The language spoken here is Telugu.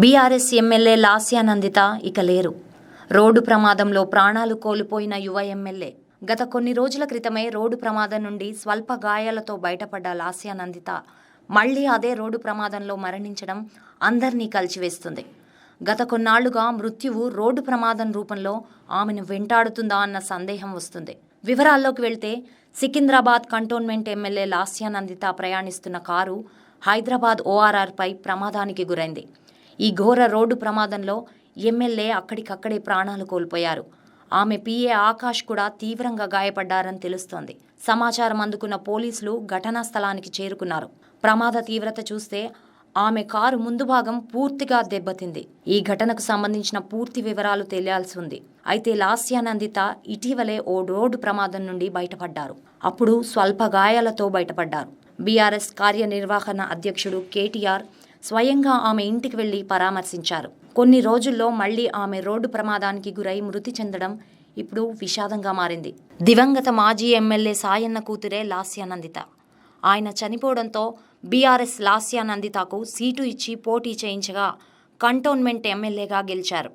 బీఆర్ఎస్ ఎమ్మెల్యే లాస్యానందిత ఇక లేరు. రోడ్డు ప్రమాదంలో ప్రాణాలు కోల్పోయిన యువ ఎమ్మెల్యే. గత కొన్ని రోజుల క్రితమే రోడ్డు ప్రమాదం నుండి స్వల్ప గాయాలతో బయటపడ్డ లాస్యానందిత మళ్ళీ అదే రోడ్డు ప్రమాదంలో మరణించడం అందరినీ కలిచివేస్తుంది. గత కొన్నాళ్ళుగా మృత్యువు రోడ్డు ప్రమాదం రూపంలో ఆమెను వెంటాడుతుందా అన్న సందేహం వస్తుంది. వివరాల్లోకి వెళ్తే సికింద్రాబాద్ కంటోన్మెంట్ ఎమ్మెల్యే లాస్యానందిత ప్రయాణిస్తున్న కారు హైదరాబాద్ ఓఆర్ఆర్పై ప్రమాదానికి గురైంది. ఈ ఘోర రోడ్డు ప్రమాదంలో ఎమ్మెల్యే అక్కడికక్కడే ప్రాణాలు కోల్పోయారు. ఆమె పిఏ ఆకాష్ కూడా తీవ్రంగా గాయపడ్డారని తెలుస్తోంది. సమాచారం అందుకున్న పోలీసులు ఘటనా స్థలానికి చేరుకున్నారు. ప్రమాద తీవ్రత చూస్తే ఆమె కారు ముందు భాగం పూర్తిగా దెబ్బతింది. ఈ ఘటనకు సంబంధించిన పూర్తి వివరాలు తెలియాల్సి ఉంది. అయితే లాస్యానందిత ఇటీవలే ఓ రోడ్డు ప్రమాదం నుండి బయటపడ్డారు. అప్పుడు స్వల్ప గాయాలతో బయటపడ్డారు. బీఆర్ఎస్ కార్యనిర్వహణ అధ్యక్షుడు కేటీఆర్ స్వయంగా ఆమె ఇంటికి వెళ్ళి పరామర్శించారు. కొన్ని రోజుల్లో మళ్ళీ ఆమె రోడ్డు ప్రమాదానికి గురై మృతి చెందడం ఇప్పుడు విషాదంగా మారింది. దివంగత మాజీ ఎమ్మెల్యే సాయన్న కూతురే లాస్యానందిత ఆయన చనిపోవడంతో బీఆర్ఎస్ లాస్యానందితకు సీటు ఇచ్చి పోటీ చేయించగా కంటోన్మెంట్ ఎమ్మెల్యేగా గెలిచారు.